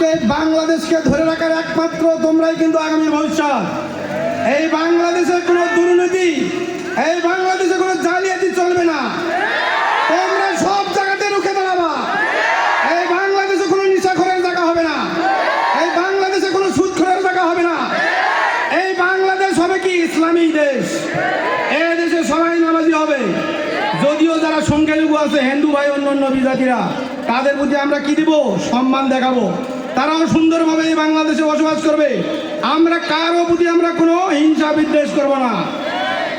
আজকে বাংলাদেশকে ধরে রাখার একমাত্র তোমরাই কিন্তু আগামী ভবিষ্যৎ। এই বাংলাদেশে কোনো দুর্নীতি, এই বাংলাদেশে কোনো জালিয়াতি চলবে না। তোমরা সব জায়গাতে রুখে দাঁড়াবা। এই বাংলাদেশে কোনো নিশাখরের জায়গা হবে না। এই বাংলাদেশে কোনো সুদখোরের জায়গা হবে না। এই বাংলাদেশ হবে কি? ইসলামী দেশ। এই দেশে সবাই নামাজি হবে। যদিও যারা সংখ্যালঘু আছে, হিন্দু ভাই অন্য অন্য বিজাতিরা, তাদের প্রতি আমরা কি দিব? সম্মান দেখাবো। তারাও সুন্দরভাবে এই বাংলাদেশে বসবাস করবে। আমরা কারও প্রতি আমরা কোনো হিংসা বিদ্বেষ করব না।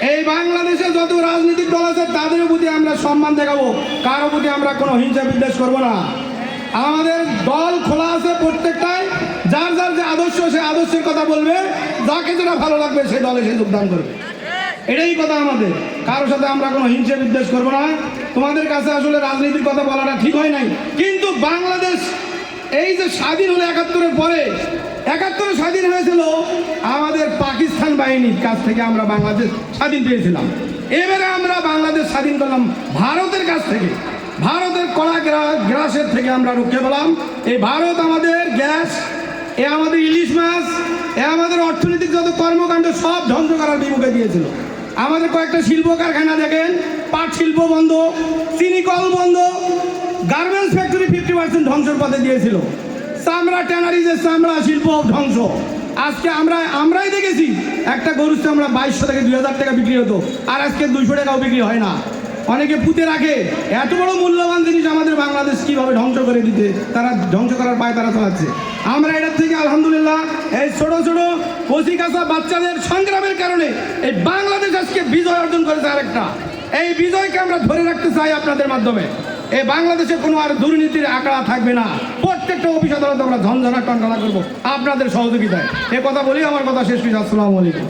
এই বাংলাদেশে যত রাজনৈতিক দল আছে, তাদের প্রতি আমরা সম্মান দেখাবো। কারও প্রতি আমরা কোনো হিংসা বিদ্বেষ করব না। আমাদের দল খোলা আছে প্রত্যেকটাই। যার যার যে আদর্শ, সে আদর্শের কথা বলবে। যাকে যেটা ভালো লাগবে সেই দলে সে যোগদান করবে। এটাই কথা আমাদের। কারোর সাথে আমরা কোনো হিংসা বিদ্বেষ করব না। তোমাদের কাছে আসলে রাজনীতির কথা বলাটা ঠিক হয় নাই। কিন্তু বাংলাদেশ এই যে স্বাধীন হলো একাত্তরের পরে, একাত্তরে স্বাধীন হয়েছিল আমাদের পাকিস্তান বাহিনীর কাছ থেকে আমরা বাংলাদেশ স্বাধীন পেয়েছিলাম। এবারে আমরা বাংলাদেশ স্বাধীন করলাম ভারতের কাছ থেকে। ভারতের কড়া গ্রা- গ্রাসের থেকে আমরা রক্ষে পেলাম। এই ভারত আমাদের গ্যাস, এ আমাদের ইলিশ মাছ, এ আমাদের অর্থনৈতিক যত কর্মকাণ্ড সব ধ্বংস করার বিমুখে দিয়েছিল। আমাদের কয়েকটা শিল্প কারখানা দেখেন, পাট শিল্প বন্ধ, চিনি কল বন্ধ গার্মেন্টস ফ্যাক্টরি ফিফটি পার্সেন্ট ধ্বংসের পথে দিয়েছিল। চামড়া ট্যানারিজের চামড়া, শিল্প ধ্বংস। আজকে আমরা, আমরাই দেখেছি, একটা গরুর চামড়া বাইশশো থেকে দুই হাজার টাকা বিক্রি হতো, আর আজকে দুইশো টাকাও বিক্রি হয় না। অনেকে পুঁতে রাখে। এত বড় মূল্যবান জিনিস আমাদের বাংলাদেশ কীভাবে ধ্বংস করে দিতে, তারা ধ্বংস করার পায়, তারা চালাচ্ছে। আমরা এটার থেকে, আলহামদুলিল্লাহ, এই ছোট ছোট কচি কাঁচা বাচ্চাদের সংগ্রামের কারণে এই বাংলাদেশ আজকে বিজয় অর্জন করেছে আরেকটা। এই বিজয়কে আমরা ধরে রাখতে চাই আপনাদের মাধ্যমে। এই বাংলাদেশে কোনো আর দুর্নীতির আঁকড়া থাকবে না। প্রত্যেকটা অফিস আদালতে আমরা ঝঞ্ঝনা টনটনা করব। আপনাদের সহযোগিতায়। এ কথা বলি আমার কথা শেষ করছি আসসালামু আলাইকুম।